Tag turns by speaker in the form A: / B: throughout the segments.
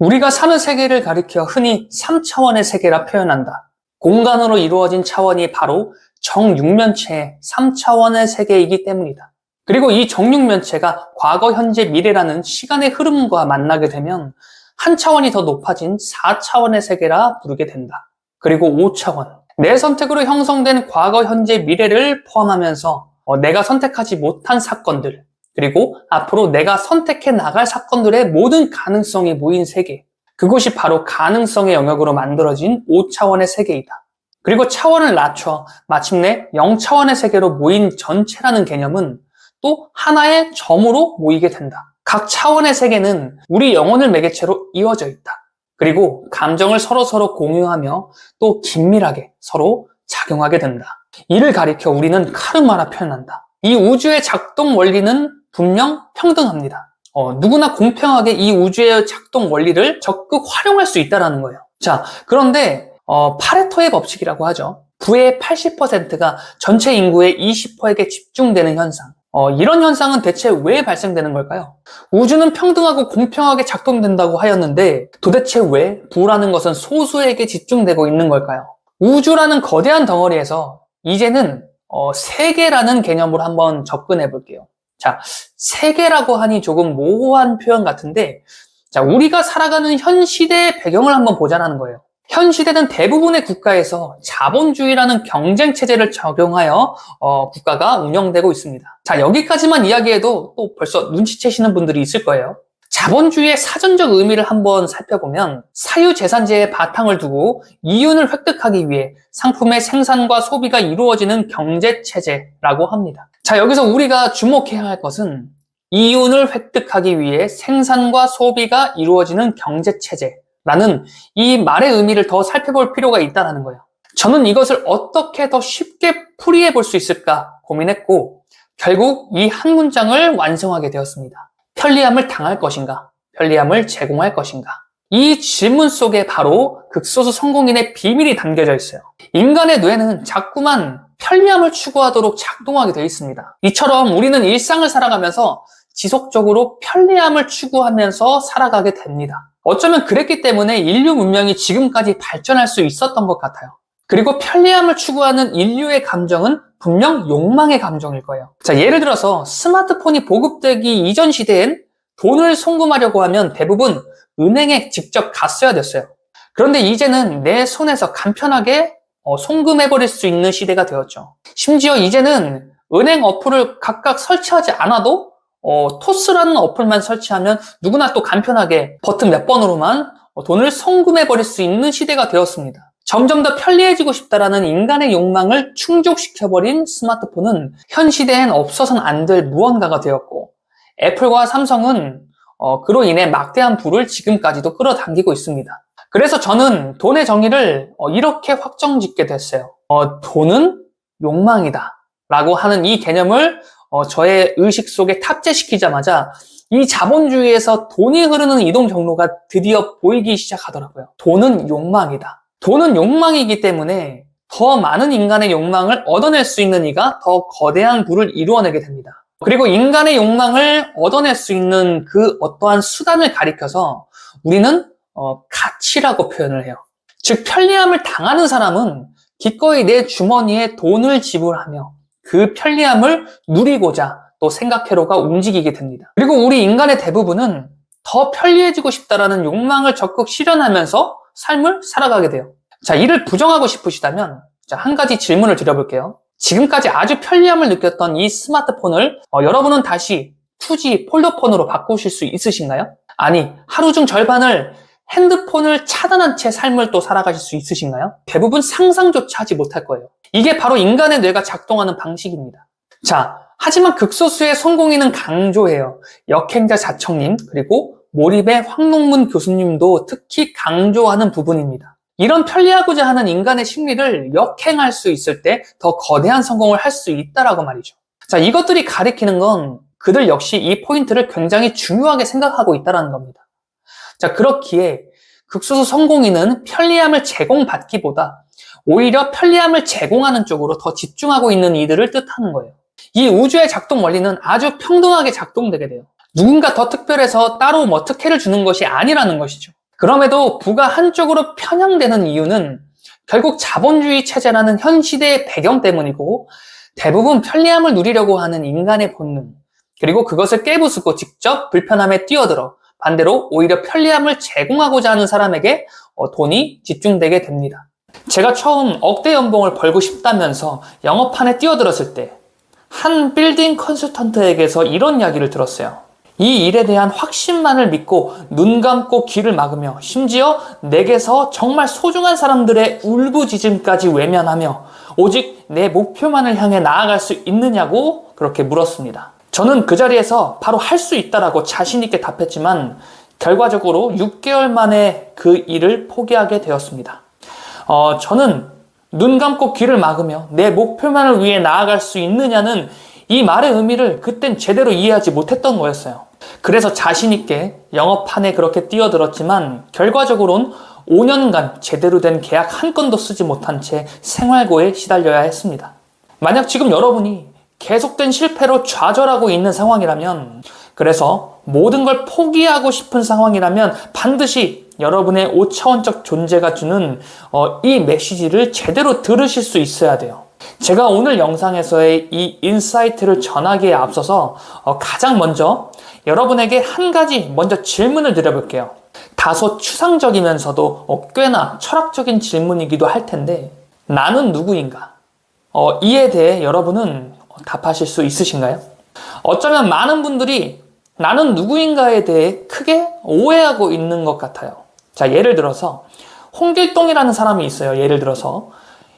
A: 우리가 사는 세계를 가리켜 흔히 3차원의 세계라 표현한다. 공간으로 이루어진 차원이 바로 정육면체의 3차원의 세계이기 때문이다. 그리고 이 정육면체가 과거, 현재, 미래라는 시간의 흐름과 만나게 되면 한 차원이 더 높아진 4차원의 세계라 부르게 된다. 그리고 5차원. 내 선택으로 형성된 과거, 현재, 미래를 포함하면서 어, 내가 선택하지 못한 사건들, 그리고 앞으로 내가 선택해 나갈 사건들의 모든 가능성이 모인 세계. 그곳이 바로 가능성의 영역으로 만들어진 5차원의 세계이다. 그리고 차원을 낮춰 마침내 0차원의 세계로 모인 전체라는 개념은 또 하나의 점으로 모이게 된다. 각 차원의 세계는 우리 영혼을 매개체로 이어져 있다. 그리고 감정을 서로서로 공유하며 또 긴밀하게 서로 작용하게 된다. 이를 가리켜 우리는 카르마라 표현한다. 이 우주의 작동 원리는 분명 평등합니다. 어, 누구나 공평하게 이 우주의 작동 원리를 적극 활용할 수 있다는 거예요. 자, 그런데 어, 파레토의 법칙이라고 하죠. 부의 80%가 전체 인구의 20%에게 집중되는 현상. 어, 이런 현상은 대체 왜 발생되는 걸까요? 우주는 평등하고 공평하게 작동된다고 하였는데 도대체 왜 부라는 것은 소수에게 집중되고 있는 걸까요? 우주라는 거대한 덩어리에서 이제는 어, 세계라는 개념으로 한번 접근해 볼게요. 자, 세계라고 하니 조금 모호한 표현 같은데, 자, 우리가 살아가는 현 시대의 배경을 한번 보자는 거예요. 현 시대는 대부분의 국가에서 자본주의라는 경쟁 체제를 적용하여 어, 국가가 운영되고 있습니다. 자, 여기까지만 이야기해도 또 벌써 눈치채시는 분들이 있을 거예요. 자본주의의 사전적 의미를 한번 살펴보면 사유재산제의 바탕을 두고 이윤을 획득하기 위해 상품의 생산과 소비가 이루어지는 경제체제라고 합니다. 자, 여기서 우리가 주목해야 할 것은 이윤을 획득하기 위해 생산과 소비가 이루어지는 경제체제라는 이 말의 의미를 더 살펴볼 필요가 있다는 거예요. 저는 이것을 어떻게 더 쉽게 풀이해 볼 수 있을까 고민했고 결국 이 한 문장을 완성하게 되었습니다. 편리함을 당할 것인가? 편리함을 제공할 것인가? 이 질문 속에 바로 극소수 성공인의 비밀이 담겨져 있어요. 인간의 뇌는 자꾸만 편리함을 추구하도록 작동하게 되어 있습니다. 이처럼 우리는 일상을 살아가면서 지속적으로 편리함을 추구하면서 살아가게 됩니다. 어쩌면 그랬기 때문에 인류 문명이 지금까지 발전할 수 있었던 것 같아요. 그리고 편리함을 추구하는 인류의 감정은 분명 욕망의 감정일 거예요. 자, 예를 들어서 스마트폰이 보급되기 이전 시대엔 돈을 송금하려고 하면 대부분 은행에 직접 갔어야 됐어요. 그런데 이제는 내 손에서 간편하게 어, 송금해버릴 수 있는 시대가 되었죠. 심지어 이제는 은행 어플을 각각 설치하지 않아도 어, 토스라는 어플만 설치하면 누구나 또 간편하게 버튼 몇 번으로만 어, 돈을 송금해버릴 수 있는 시대가 되었습니다. 점점 더 편리해지고 싶다라는 인간의 욕망을 충족시켜버린 스마트폰은 현 시대엔 없어서는 안 될 무언가가 되었고 애플과 삼성은 어, 그로 인해 막대한 부를 지금까지도 끌어당기고 있습니다. 그래서 저는 돈의 정의를 어, 이렇게 확정짓게 됐어요. 어, 돈은 욕망이다. 라고 하는 이 개념을 어, 저의 의식 속에 탑재시키자마자 이 자본주의에서 돈이 흐르는 이동 경로가 드디어 보이기 시작하더라고요. 돈은 욕망이다. 돈은 욕망이기 때문에 더 많은 인간의 욕망을 얻어낼 수 있는 이가 더 거대한 부를 이루어내게 됩니다. 그리고 인간의 욕망을 얻어낼 수 있는 그 어떠한 수단을 가리켜서 우리는 어, 가치라고 표현을 해요. 즉 편리함을 당하는 사람은 기꺼이 내 주머니에 돈을 지불하며 그 편리함을 누리고자 또 생각회로가 움직이게 됩니다. 그리고 우리 인간의 대부분은 더 편리해지고 싶다라는 욕망을 적극 실현하면서 삶을 살아가게 돼요. 자, 이를 부정하고 싶으시다면 자, 한 가지 질문을 드려볼게요. 지금까지 아주 편리함을 느꼈던 이 스마트폰을 어, 여러분은 다시 2G 폴더폰으로 바꾸실 수 있으신가요? 아니, 하루 중 절반을 핸드폰을 차단한 채 삶을 또 살아가실 수 있으신가요? 대부분 상상조차 하지 못할 거예요. 이게 바로 인간의 뇌가 작동하는 방식입니다. 자, 하지만 극소수의 성공인은 강조해요. 역행자 자청님, 그리고 몰입의 황농문 교수님도 특히 강조하는 부분입니다. 이런 편리하고자 하는 인간의 심리를 역행할 수 있을 때 더 거대한 성공을 할 수 있다라고 말이죠. 자, 이것들이 가리키는 건 그들 역시 이 포인트를 굉장히 중요하게 생각하고 있다는 겁니다. 자, 그렇기에 극소수 성공인은 편리함을 제공받기보다 오히려 편리함을 제공하는 쪽으로 더 집중하고 있는 이들을 뜻하는 거예요. 이 우주의 작동 원리는 아주 평등하게 작동되게 돼요. 누군가 더 특별해서 따로 뭐 특혜를 주는 것이 아니라는 것이죠. 그럼에도 부가 한쪽으로 편향되는 이유는 결국 자본주의 체제라는 현 시대의 배경 때문이고 대부분 편리함을 누리려고 하는 인간의 본능, 그리고 그것을 깨부수고 직접 불편함에 뛰어들어 반대로 오히려 편리함을 제공하고자 하는 사람에게 어, 돈이 집중되게 됩니다. 제가 처음 억대 연봉을 벌고 싶다면서 영업판에 뛰어들었을 때 한 빌딩 컨설턴트에게서 이런 이야기를 들었어요. 이 일에 대한 확신만을 믿고 눈 감고 귀를 막으며 심지어 내게서 정말 소중한 사람들의 울부짖음까지 외면하며 오직 내 목표만을 향해 나아갈 수 있느냐고 그렇게 물었습니다. 저는 그 자리에서 바로 할 수 있다라고 자신있게 답했지만 결과적으로 6개월 만에 그 일을 포기하게 되었습니다. 어, 저는 눈 감고 귀를 막으며 내 목표만을 위해 나아갈 수 있느냐는 이 말의 의미를 그땐 제대로 이해하지 못했던 거였어요. 그래서 자신있게 영업판에 그렇게 뛰어들었지만 결과적으로는 5년간 제대로 된 계약 한 건도 쓰지 못한 채 생활고에 시달려야 했습니다. 만약 지금 여러분이 계속된 실패로 좌절하고 있는 상황이라면 그래서 모든 걸 포기하고 싶은 상황이라면 반드시 여러분의 5차원적 존재가 주는 어, 이 메시지를 제대로 들으실 수 있어야 돼요. 제가 오늘 영상에서의 이 인사이트를 전하기에 앞서서 어, 가장 먼저 여러분에게 한 가지 먼저 질문을 드려볼게요. 다소 추상적이면서도 어, 꽤나 철학적인 질문이기도 할 텐데 나는 누구인가? 어, 이에 대해 여러분은 답하실 수 있으신가요? 어쩌면 많은 분들이 나는 누구인가에 대해 크게 오해하고 있는 것 같아요. 자, 예를 들어서 홍길동이라는 사람이 있어요. 예를 들어서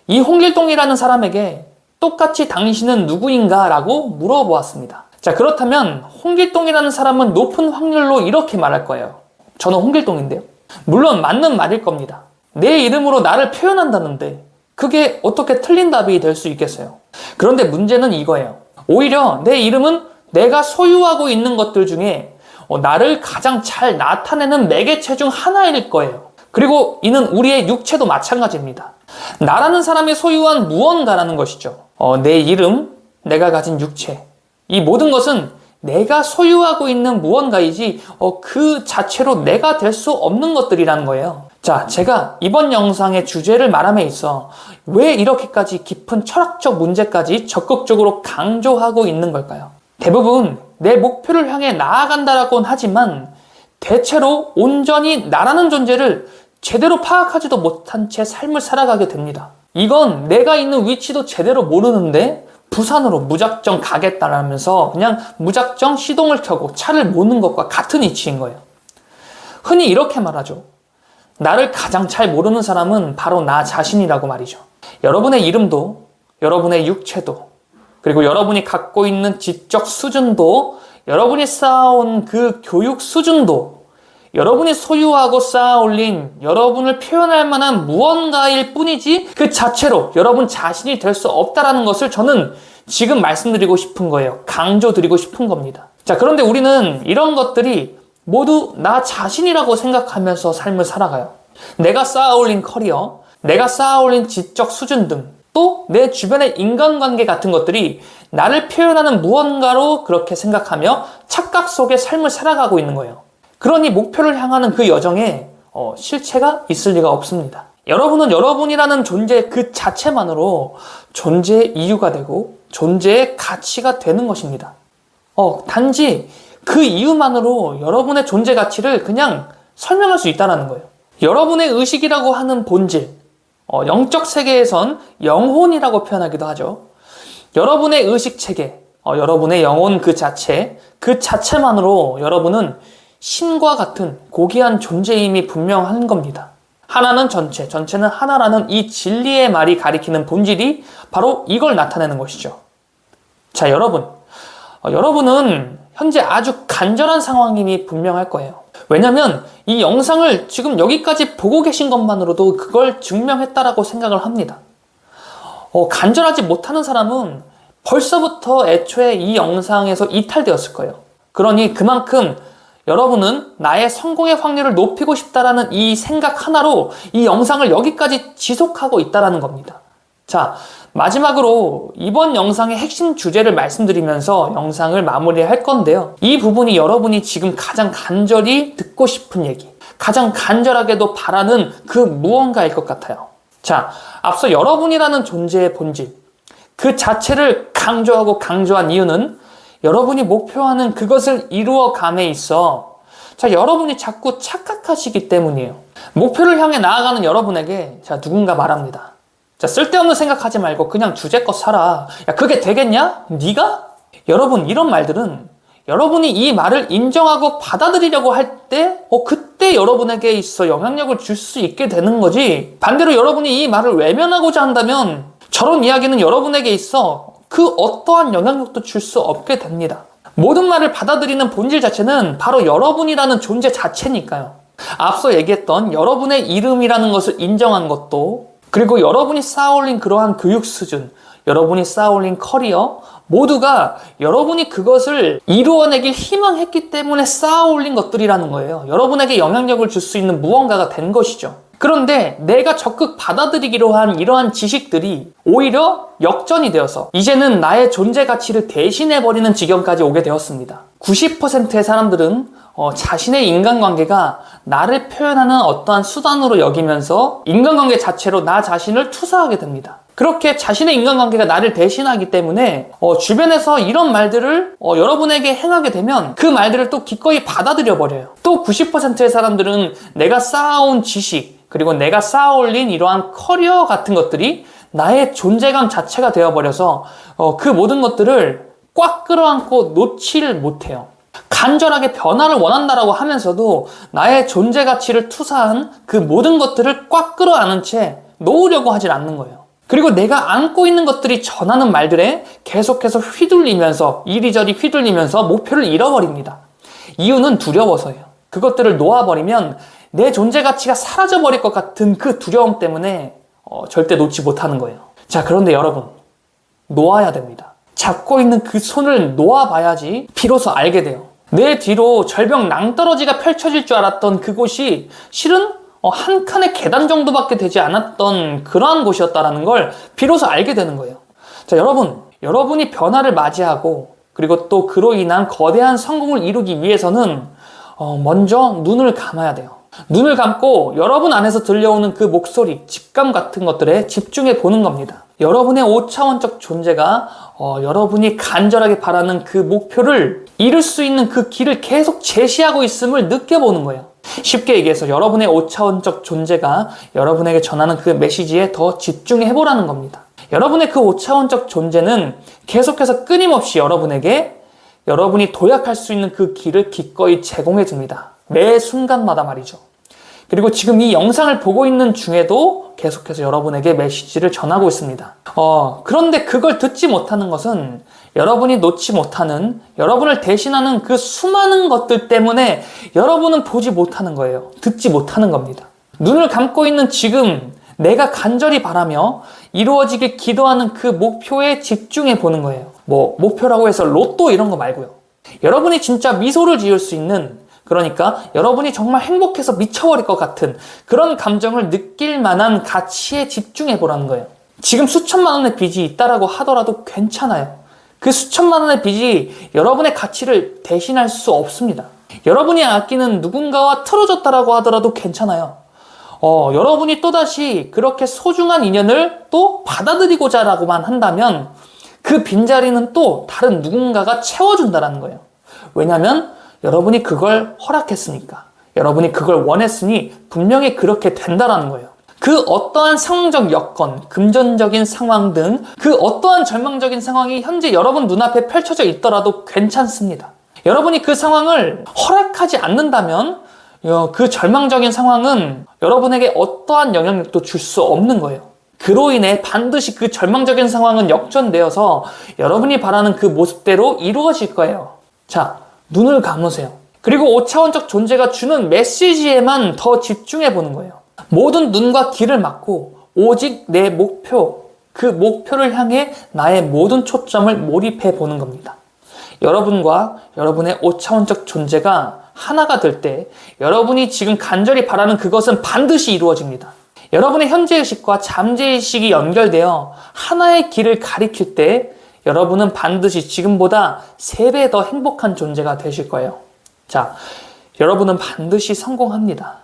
A: 이 홍길동이라는 사람에게 똑같이 당신은 누구인가? 라고 물어보았습니다. 자, 그렇다면 홍길동이라는 사람은 높은 확률로 이렇게 말할 거예요. 저는 홍길동인데요. 물론 맞는 말일 겁니다. 내 이름으로 나를 표현한다는데 그게 어떻게 틀린 답이 될 수 있겠어요? 그런데 문제는 이거예요. 오히려 내 이름은 내가 소유하고 있는 것들 중에 어, 나를 가장 잘 나타내는 매개체 중 하나일 거예요. 그리고 이는 우리의 육체도 마찬가지입니다. 나라는 사람이 소유한 무언가라는 것이죠. 어, 내 이름, 내가 가진 육체. 이 모든 것은 내가 소유하고 있는 무언가이지 어, 그 자체로 내가 될 수 없는 것들이라는 거예요. 자, 제가 이번 영상의 주제를 말함에 있어 왜 이렇게까지 깊은 철학적 문제까지 적극적으로 강조하고 있는 걸까요? 대부분 내 목표를 향해 나아간다라고는 하지만 대체로 온전히 나라는 존재를 제대로 파악하지도 못한 채 삶을 살아가게 됩니다. 이건 내가 있는 위치도 제대로 모르는데 부산으로 무작정 가겠다라면서 그냥 무작정 시동을 켜고 차를 모는 것과 같은 이치인 거예요. 흔히 이렇게 말하죠. 나를 가장 잘 모르는 사람은 바로 나 자신이라고 말이죠. 여러분의 이름도, 여러분의 육체도, 그리고 여러분이 갖고 있는 지적 수준도, 여러분이 쌓아온 그 교육 수준도, 여러분이 소유하고 쌓아 올린 여러분을 표현할 만한 무언가일 뿐이지 그 자체로 여러분 자신이 될 수 없다라는 것을 저는 지금 말씀드리고 싶은 거예요. 강조드리고 싶은 겁니다. 자, 그런데 우리는 이런 것들이 모두 나 자신이라고 생각하면서 삶을 살아가요. 내가 쌓아 올린 커리어, 내가 쌓아 올린 지적 수준 등 또 내 주변의 인간관계 같은 것들이 나를 표현하는 무언가로 그렇게 생각하며 착각 속의 삶을 살아가고 있는 거예요. 그러니 목표를 향하는 그 여정에 어, 실체가 있을 리가 없습니다. 여러분은 여러분이라는 존재 그 자체만으로 존재의 이유가 되고 존재의 가치가 되는 것입니다. 어, 단지 그 이유만으로 여러분의 존재 가치를 그냥 설명할 수 있다는 거예요. 여러분의 의식이라고 하는 본질, 어, 영적 세계에선 영혼이라고 표현하기도 하죠. 여러분의 의식 체계, 어, 여러분의 영혼 그 자체, 그 자체만으로 여러분은 신과 같은 고귀한 존재임이 분명한 겁니다. 하나는 전체, 전체는 하나라는 이 진리의 말이 가리키는 본질이 바로 이걸 나타내는 것이죠. 자, 여러분. 어, 여러분은 현재 아주 간절한 상황임이 분명할 거예요. 왜냐면 이 영상을 지금 여기까지 보고 계신 것만으로도 그걸 증명했다라고 생각을 합니다. 어, 간절하지 못하는 사람은 벌써부터 애초에 이 영상에서 이탈되었을 거예요. 그러니 그만큼 여러분은 나의 성공의 확률을 높이고 싶다라는 이 생각 하나로 이 영상을 여기까지 지속하고 있다라는 겁니다. 자, 마지막으로 이번 영상의 핵심 주제를 말씀드리면서 영상을 마무리할 건데요. 이 부분이 여러분이 지금 가장 간절히 듣고 싶은 얘기, 가장 간절하게도 바라는 그 무언가일 것 같아요. 자, 앞서 여러분이라는 존재의 본질, 그 자체를 강조하고 강조한 이유는 여러분이 목표하는 그것을 이루어 감에 있어 자, 여러분이 자꾸 착각하시기 때문이에요. 목표를 향해 나아가는 여러분에게 자, 누군가 말합니다. 자, 쓸데없는 생각하지 말고 그냥 주제껏 살아. 야, 그게 되겠냐? 네가? 여러분, 이런 말들은 여러분이 이 말을 인정하고 받아들이려고 할 때, 어, 그때 여러분에게 있어 영향력을 줄 수 있게 되는 거지. 반대로 여러분이 이 말을 외면하고자 한다면 저런 이야기는 여러분에게 있어 그 어떠한 영향력도 줄 수 없게 됩니다. 모든 말을 받아들이는 본질 자체는 바로 여러분이라는 존재 자체니까요. 앞서 얘기했던 여러분의 이름이라는 것을 인정한 것도 그리고 여러분이 쌓아올린 그러한 교육 수준, 여러분이 쌓아올린 커리어 모두가 여러분이 그것을 이루어내길 희망했기 때문에 쌓아올린 것들이라는 거예요. 여러분에게 영향력을 줄 수 있는 무언가가 된 것이죠. 그런데 내가 적극 받아들이기로 한 이러한 지식들이 오히려 역전이 되어서 이제는 나의 존재 가치를 대신해버리는 지경까지 오게 되었습니다. 90%의 사람들은 어, 자신의 인간관계가 나를 표현하는 어떠한 수단으로 여기면서 인간관계 자체로 나 자신을 투사하게 됩니다. 그렇게 자신의 인간관계가 나를 대신하기 때문에 어, 주변에서 이런 말들을 어, 여러분에게 행하게 되면 그 말들을 또 기꺼이 받아들여 버려요. 또 90%의 사람들은 내가 쌓아온 지식 그리고 내가 쌓아올린 이러한 커리어 같은 것들이 나의 존재감 자체가 되어버려서 어, 그 모든 것들을 꽉 끌어안고 놓지를 못해요. 간절하게 변화를 원한다라고 하면서도 나의 존재 가치를 투사한 그 모든 것들을 꽉 끌어안은 채 놓으려고 하질 않는 거예요. 그리고 내가 안고 있는 것들이 전하는 말들에 계속해서 휘둘리면서 이리저리 휘둘리면서 목표를 잃어버립니다. 이유는 두려워서예요. 그것들을 놓아버리면 내 존재 가치가 사라져 버릴 것 같은 그 두려움 때문에 어, 절대 놓지 못하는 거예요. 자, 그런데 여러분, 놓아야 됩니다. 잡고 있는 그 손을 놓아봐야지 비로소 알게 돼요. 내 뒤로 절벽 낭떠러지가 펼쳐질 줄 알았던 그곳이 실은 어, 한 칸의 계단 정도밖에 되지 않았던 그러한 곳이었다라는 걸 비로소 알게 되는 거예요. 자, 여러분, 여러분이 변화를 맞이하고 그리고 또 그로 인한 거대한 성공을 이루기 위해서는 어, 먼저 눈을 감아야 돼요. 눈을 감고 여러분 안에서 들려오는 그 목소리, 직감 같은 것들에 집중해 보는 겁니다. 여러분의 5차원적 존재가 어, 여러분이 간절하게 바라는 그 목표를 이룰 수 있는 그 길을 계속 제시하고 있음을 느껴보는 거예요. 쉽게 얘기해서 여러분의 5차원적 존재가 여러분에게 전하는 그 메시지에 더 집중해 보라는 겁니다. 여러분의 그 5차원적 존재는 계속해서 끊임없이 여러분에게 여러분이 도약할 수 있는 그 길을 기꺼이 제공해 줍니다. 매 순간마다 말이죠. 그리고 지금 이 영상을 보고 있는 중에도 계속해서 여러분에게 메시지를 전하고 있습니다. 어, 그런데 그걸 듣지 못하는 것은 여러분이 놓지 못하는, 여러분을 대신하는 그 수많은 것들 때문에 여러분은 보지 못하는 거예요. 듣지 못하는 겁니다. 눈을 감고 있는 지금 내가 간절히 바라며 이루어지길 기도하는 그 목표에 집중해 보는 거예요. 뭐, 목표라고 해서 로또 이런 거 말고요. 여러분이 진짜 미소를 지을 수 있는 그러니까 여러분이 정말 행복해서 미쳐버릴 것 같은 그런 감정을 느낄 만한 가치에 집중해 보라는 거예요. 지금 수천만 원의 빚이 있다라고 하더라도 괜찮아요. 그 수천만 원의 빚이 여러분의 가치를 대신할 수 없습니다. 여러분이 아끼는 누군가와 틀어졌다라고 하더라도 괜찮아요. 어, 여러분이 또다시 그렇게 소중한 인연을 또 받아들이고자 라고만 한다면 그 빈자리는 또 다른 누군가가 채워준다라는 거예요. 왜냐하면 여러분이 그걸 허락했으니까. 여러분이 그걸 원했으니 분명히 그렇게 된다라는 거예요. 그 어떠한 상황적 여건, 금전적인 상황 등 그 어떠한 절망적인 상황이 현재 여러분 눈앞에 펼쳐져 있더라도 괜찮습니다. 여러분이 그 상황을 허락하지 않는다면 어, 그 절망적인 상황은 여러분에게 어떠한 영향력도 줄 수 없는 거예요. 그로 인해 반드시 그 절망적인 상황은 역전되어서 여러분이 바라는 그 모습대로 이루어질 거예요. 자, 눈을 감으세요. 그리고 5차원적 존재가 주는 메시지에만 더 집중해 보는 거예요. 모든 눈과 귀를 막고 오직 내 목표, 그 목표를 향해 나의 모든 초점을 몰입해 보는 겁니다. 여러분과 여러분의 5차원적 존재가 하나가 될 때 여러분이 지금 간절히 바라는 그것은 반드시 이루어집니다. 여러분의 현재의식과 잠재의식이 연결되어 하나의 길을 가리킬 때 여러분은 반드시 지금보다 3배 더 행복한 존재가 되실 거예요. 자, 여러분은 반드시 성공합니다.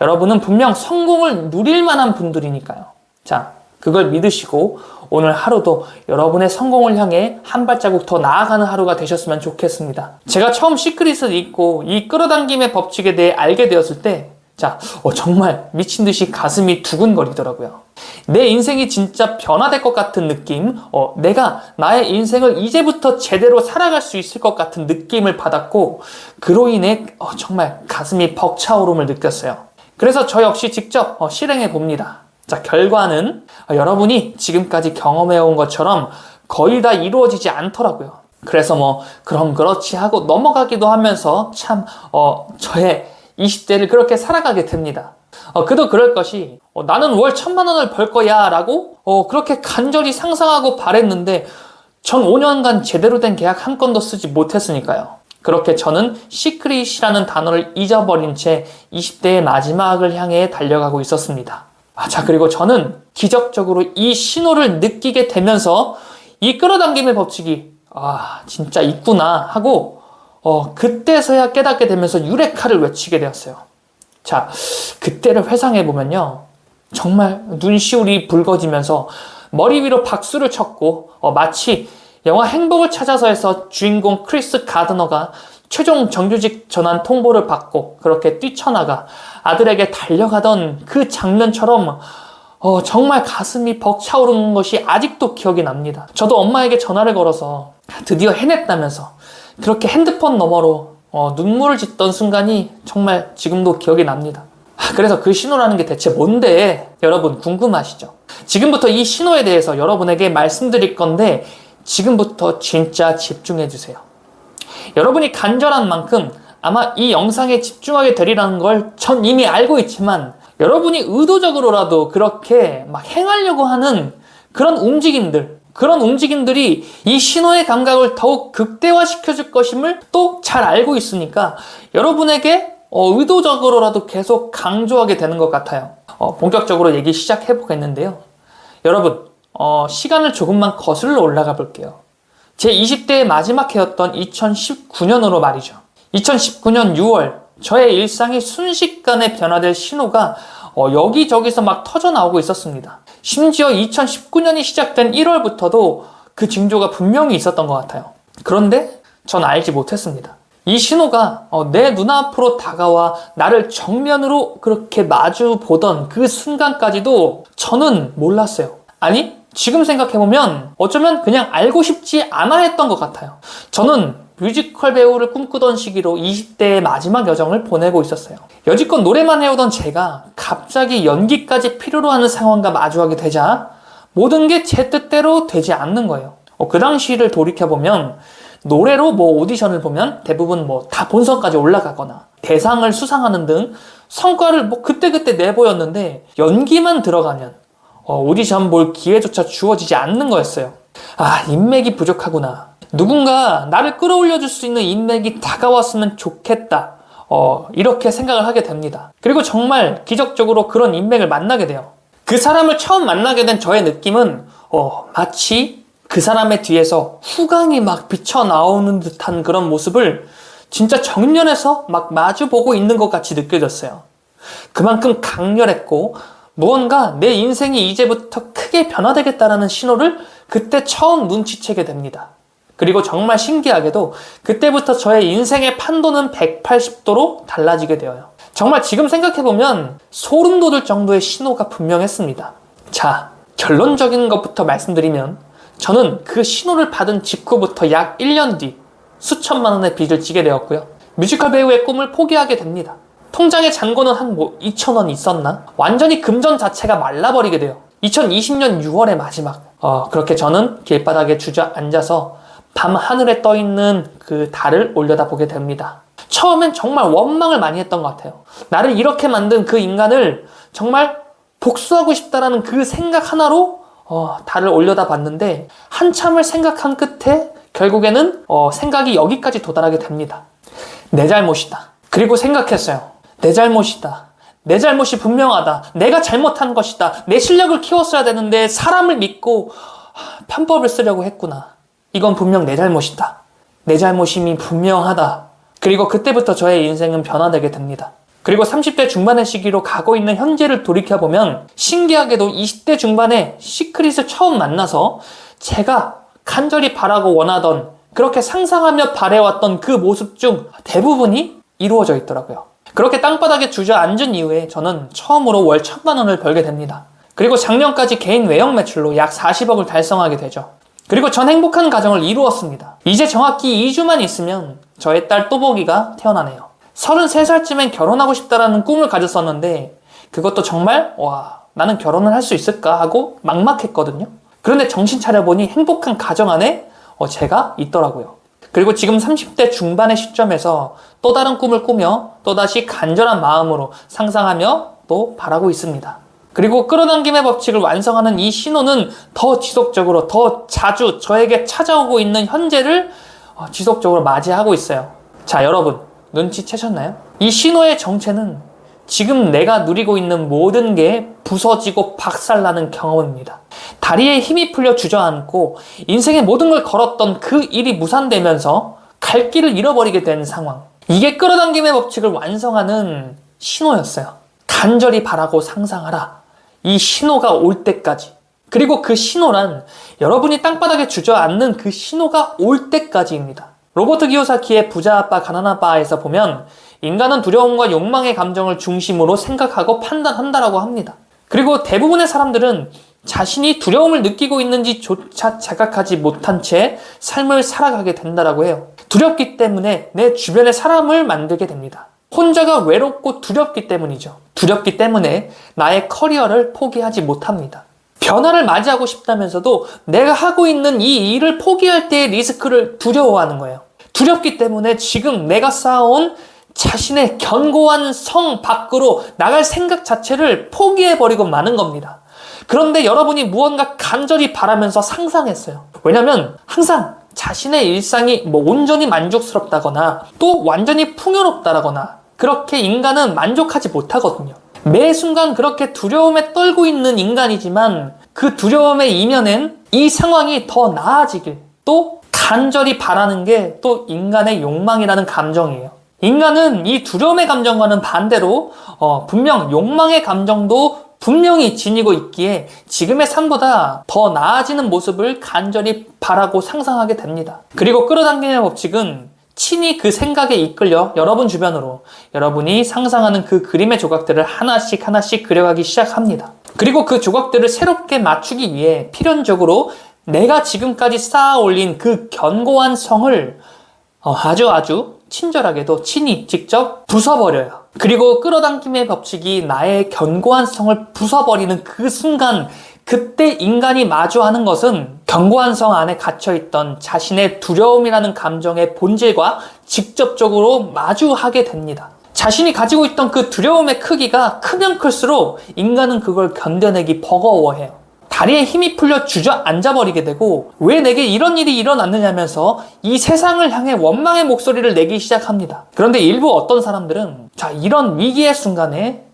A: 여러분은 분명 성공을 누릴 만한 분들이니까요. 자, 그걸 믿으시고 오늘 하루도 여러분의 성공을 향해 한 발자국 더 나아가는 하루가 되셨으면 좋겠습니다. 제가 처음 시크릿을 읽고 이 끌어당김의 법칙에 대해 알게 되었을 때, 자, 어, 정말 미친 듯이 가슴이 두근거리더라고요. 내 인생이 진짜 변화될 것 같은 느낌, 어, 내가 나의 인생을 이제부터 제대로 살아갈 수 있을 것 같은 느낌을 받았고, 그로 인해 어, 정말 가슴이 벅차오름을 느꼈어요. 그래서 저 역시 직접 어, 실행해 봅니다. 자, 결과는 어, 여러분이 지금까지 경험해 온 것처럼 거의 다 이루어지지 않더라고요. 그래서 뭐, 그럼 그렇지 하고 넘어가기도 하면서 참, 어, 저의 20대를 그렇게 살아가게 됩니다. 어, 그도 그럴 것이, 어, 나는 월 천만 원을 벌 거야 라고, 어, 그렇게 간절히 상상하고 바랬는데, 전 5년간 제대로 된 계약 한 건도 쓰지 못했으니까요. 그렇게 저는 시크릿이라는 단어를 잊어버린 채 20대의 마지막을 향해 달려가고 있었습니다. 아, 자, 그리고 저는 기적적으로 이 신호를 느끼게 되면서 이 끌어당김의 법칙이, 아, 진짜 있구나 하고, 어, 그때서야 깨닫게 되면서 유레카를 외치게 되었어요. 자, 그때를 회상해 보면요. 정말 눈시울이 붉어지면서 머리 위로 박수를 쳤고, 어, 마치 영화 행복을 찾아서에서 주인공 크리스 가드너가 최종 정규직 전환 통보를 받고 그렇게 뛰쳐나가 아들에게 달려가던 그 장면처럼 어, 정말 가슴이 벅차오르는 것이 아직도 기억이 납니다. 저도 엄마에게 전화를 걸어서 드디어 해냈다면서 그렇게 핸드폰 너머로 어, 눈물을 짓던 순간이 정말 지금도 기억이 납니다. 아, 그래서 그 신호라는 게 대체 뭔데 여러분 궁금하시죠? 지금부터 이 신호에 대해서 여러분에게 말씀드릴 건데 지금부터 진짜 집중해 주세요. 여러분이 간절한 만큼 아마 이 영상에 집중하게 되리라는 걸 전 이미 알고 있지만 여러분이 의도적으로라도 그렇게 막 행하려고 하는 그런 움직임들, 그런 움직임들이 이 신호의 감각을 더욱 극대화시켜줄 것임을 또 잘 알고 있으니까 여러분에게 어, 의도적으로라도 계속 강조하게 되는 것 같아요. 어, 본격적으로 얘기 시작해 보겠는데요. 여러분, 어, 시간을 조금만 거슬러 올라가 볼게요. 제 20대의 마지막 해였던 2019년으로 말이죠. 2019년 6월, 저의 일상이 순식간에 변화될 신호가 어, 여기저기서 막 터져 나오고 있었습니다. 심지어 2019년이 시작된 1월부터도 그 징조가 분명히 있었던 것 같아요. 그런데 전 알지 못했습니다. 이 신호가 어, 내 눈앞으로 다가와 나를 정면으로 그렇게 마주 보던 그 순간까지도 저는 몰랐어요. 아니, 지금 생각해보면 어쩌면 그냥 알고 싶지 않아 했던 것 같아요. 저는 뮤지컬 배우를 꿈꾸던 시기로 20대의 마지막 여정을 보내고 있었어요. 여지껏 노래만 해오던 제가 갑자기 연기까지 필요로 하는 상황과 마주하게 되자 모든 게 제 뜻대로 되지 않는 거예요. 어, 그 당시를 돌이켜보면 노래로 뭐 오디션을 보면 대부분 뭐 다 본선까지 올라가거나 대상을 수상하는 등 성과를 뭐 그때그때 내보였는데 연기만 들어가면 어, 오디션 볼 기회조차 주어지지 않는 거였어요. 아, 인맥이 부족하구나. 누군가 나를 끌어올려 줄 수 있는 인맥이 다가왔으면 좋겠다. 어, 이렇게 생각을 하게 됩니다. 그리고 정말 기적적으로 그런 인맥을 만나게 돼요. 그 사람을 처음 만나게 된 저의 느낌은, 어, 마치 그 사람의 뒤에서 후광이 막 비쳐 나오는 듯한 그런 모습을 진짜 정면에서 막 마주 보고 있는 것 같이 느껴졌어요. 그만큼 강렬했고, 무언가 내 인생이 이제부터 크게 변화되겠다라는 신호를 그때 처음 눈치채게 됩니다. 그리고 정말 신기하게도 그때부터 저의 인생의 판도는 180도로 달라지게 되어요. 정말 지금 생각해보면 소름 돋을 정도의 신호가 분명했습니다. 자, 결론적인 것부터 말씀드리면 저는 그 신호를 받은 직후부터 약 1년 뒤 수천만 원의 빚을 지게 되었고요. 뮤지컬 배우의 꿈을 포기하게 됩니다. 통장에 잔고는 한 뭐 2천 원 있었나? 완전히 금전 자체가 말라버리게 돼요. 2020년 6월의 마지막. 어, 그렇게 저는 길바닥에 주저앉아서 밤 하늘에 떠 있는 그 달을 올려다 보게 됩니다. 처음엔 정말 원망을 많이 했던 것 같아요. 나를 이렇게 만든 그 인간을 정말 복수하고 싶다라는 그 생각 하나로 어, 달을 올려다 봤는데 한참을 생각한 끝에 결국에는 어, 생각이 여기까지 도달하게 됩니다. 내 잘못이다. 그리고 생각했어요. 내 잘못이다. 내 잘못이 분명하다. 내가 잘못한 것이다. 내 실력을 키웠어야 되는데 사람을 믿고 편법을 쓰려고 했구나. 이건 분명 내 잘못이다. 내 잘못임이 분명하다. 그리고 그때부터 저의 인생은 변화되게 됩니다. 그리고 30대 중반의 시기로 가고 있는 현재를 돌이켜보면 신기하게도 20대 중반에 시크릿을 처음 만나서 제가 간절히 바라고 원하던 그렇게 상상하며 바래왔던 그 모습 중 대부분이 이루어져 있더라고요. 그렇게 땅바닥에 주저앉은 이후에 저는 처음으로 월 천만 원을 벌게 됩니다. 그리고 작년까지 개인 외형 매출로 약 40억을 달성하게 되죠. 그리고 전 행복한 가정을 이루었습니다. 이제 정확히 2주만 있으면 저의 딸 또보기가 태어나네요. 33살쯤엔 결혼하고 싶다라는 꿈을 가졌었는데 그것도 정말 와 나는 결혼을 할 수 있을까 하고 막막했거든요. 그런데 정신 차려보니 행복한 가정 안에 어, 제가 있더라고요. 그리고 지금 30대 중반의 시점에서 또 다른 꿈을 꾸며 또다시 간절한 마음으로 상상하며 또 바라고 있습니다. 그리고 끌어당김의 법칙을 완성하는 이 신호는 더 지속적으로 더 자주 저에게 찾아오고 있는 현재를 어, 지속적으로 맞이하고 있어요. 자, 여러분, 눈치채셨나요? 이 신호의 정체는 지금 내가 누리고 있는 모든 게 부서지고 박살나는 경험입니다. 다리에 힘이 풀려 주저앉고 인생의 모든 걸 걸었던 그 일이 무산되면서 갈 길을 잃어버리게 된 상황. 이게 끌어당김의 법칙을 완성하는 신호였어요. 간절히 바라고 상상하라. 이 신호가 올 때까지. 그리고 그 신호란 여러분이 땅바닥에 주저앉는 그 신호가 올 때까지입니다. 로버트 기요사키의 부자 아빠 가난 아빠에서 보면 인간은 두려움과 욕망의 감정을 중심으로 생각하고 판단한다라고 합니다. 그리고 대부분의 사람들은 자신이 두려움을 느끼고 있는지조차 자각하지 못한 채 삶을 살아가게 된다라고 해요. 두렵기 때문에 내 주변의 사람을 만들게 됩니다. 혼자가 외롭고 두렵기 때문이죠. 두렵기 때문에 나의 커리어를 포기하지 못합니다. 변화를 맞이하고 싶다면서도 내가 하고 있는 이 일을 포기할 때의 리스크를 두려워하는 거예요. 두렵기 때문에 지금 내가 쌓아온 자신의 견고한 성 밖으로 나갈 생각 자체를 포기해버리고 마는 겁니다. 그런데 여러분이 무언가 간절히 바라면서 상상했어요. 왜냐면 항상 자신의 일상이 뭐 온전히 만족스럽다거나 또 완전히 풍요롭다거나 그렇게 인간은 만족하지 못하거든요. 매 순간 그렇게 두려움에 떨고 있는 인간이지만 그 두려움의 이면엔 이 상황이 더 나아지길 또 간절히 바라는 게 또 인간의 욕망이라는 감정이에요. 인간은 이 두려움의 감정과는 반대로 어, 분명 욕망의 감정도 분명히 지니고 있기에 지금의 삶보다 더 나아지는 모습을 간절히 바라고 상상하게 됩니다. 그리고 끌어당기는 법칙은 친히 그 생각에 이끌려 여러분 주변으로 여러분이 상상하는 그 그림의 조각들을 하나씩 하나씩 그려가기 시작합니다. 그리고 그 조각들을 새롭게 맞추기 위해 필연적으로 내가 지금까지 쌓아 올린 그 견고한 성을 어, 아주 아주 친절하게도 친히 직접 부숴버려요. 그리고 끌어당김의 법칙이 나의 견고한 성을 부숴버리는 그 순간 그때 인간이 마주하는 것은 견고한 성 안에 갇혀있던 자신의 두려움이라는 감정의 본질과 직접적으로 마주하게 됩니다. 자신이 가지고 있던 그 두려움의 크기가 크면 클수록 인간은 그걸 견뎌내기 버거워해요. 다리에 힘이 풀려 주저앉아 버리게 되고 왜 내게 이런 일이 일어났느냐면서 이 세상을 향해 원망의 목소리를 내기 시작합니다. 그런데 일부 어떤 사람들은 자 이런 위기의 순간에 아,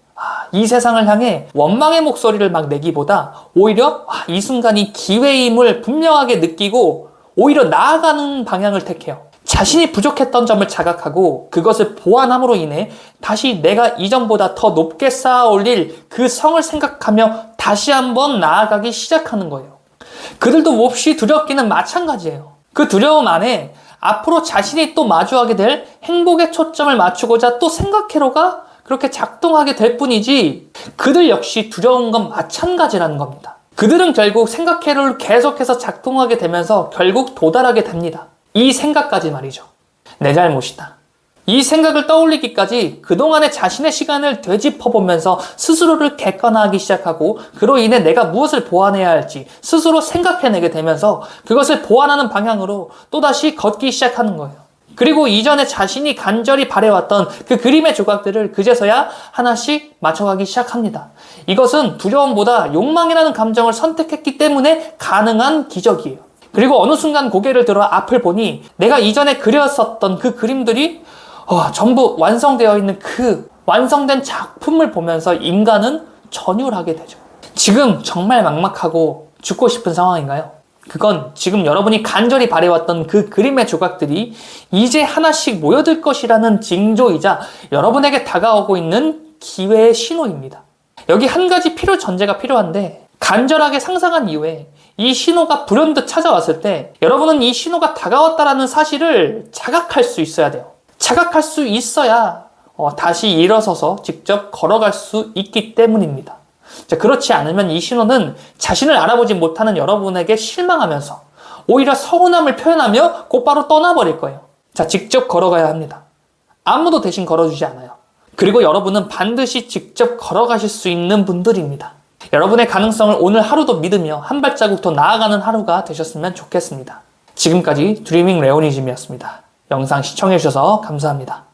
A: 이 세상을 향해 원망의 목소리를 막 내기보다 오히려 아, 이 순간이 기회임을 분명하게 느끼고 오히려 나아가는 방향을 택해요. 자신이 부족했던 점을 자각하고 그것을 보완함으로 인해 다시 내가 이전보다 더 높게 쌓아 올릴 그 성을 생각하며 다시 한번 나아가기 시작하는 거예요. 그들도 몹시 두렵기는 마찬가지예요. 그 두려움 안에 앞으로 자신이 또 마주하게 될 행복의 초점을 맞추고자 또 생각해로가 그렇게 작동하게 될 뿐이지 그들 역시 두려운 건 마찬가지라는 겁니다. 그들은 결국 생각회로를 계속해서 작동하게 되면서 결국 도달하게 됩니다. 이 생각까지 말이죠. 내 잘못이다. 이 생각을 떠올리기까지 그동안의 자신의 시간을 되짚어보면서 스스로를 객관화하기 시작하고 그로 인해 내가 무엇을 보완해야 할지 스스로 생각해내게 되면서 그것을 보완하는 방향으로 또다시 걷기 시작하는 거예요. 그리고 이전에 자신이 간절히 바래왔던 그 그림의 조각들을 그제서야 하나씩 맞춰가기 시작합니다. 이것은 두려움보다 욕망이라는 감정을 선택했기 때문에 가능한 기적이에요. 그리고 어느 순간 고개를 들어 앞을 보니 내가 이전에 그렸었던 그 그림들이 어, 전부 완성되어 있는 그 완성된 작품을 보면서 인간은 전율하게 되죠. 지금 정말 막막하고 죽고 싶은 상황인가요? 그건 지금 여러분이 간절히 바래왔던 그 그림의 조각들이 이제 하나씩 모여들 것이라는 징조이자 여러분에게 다가오고 있는 기회의 신호입니다. 여기 한 가지 필요 전제가 필요한데 간절하게 상상한 이후에 이 신호가 불현듯 찾아왔을 때 여러분은 이 신호가 다가왔다라는 사실을 자각할 수 있어야 돼요. 자각할 수 있어야 어, 다시 일어서서 직접 걸어갈 수 있기 때문입니다. 자, 그렇지 않으면 이 신호는 자신을 알아보지 못하는 여러분에게 실망하면서 오히려 서운함을 표현하며 곧바로 떠나버릴 거예요. 자, 직접 걸어가야 합니다. 아무도 대신 걸어주지 않아요. 그리고 여러분은 반드시 직접 걸어가실 수 있는 분들입니다. 여러분의 가능성을 오늘 하루도 믿으며 한 발자국 더 나아가는 하루가 되셨으면 좋겠습니다. 지금까지 드리밍 레오니즘이었습니다. 영상 시청해주셔서 감사합니다.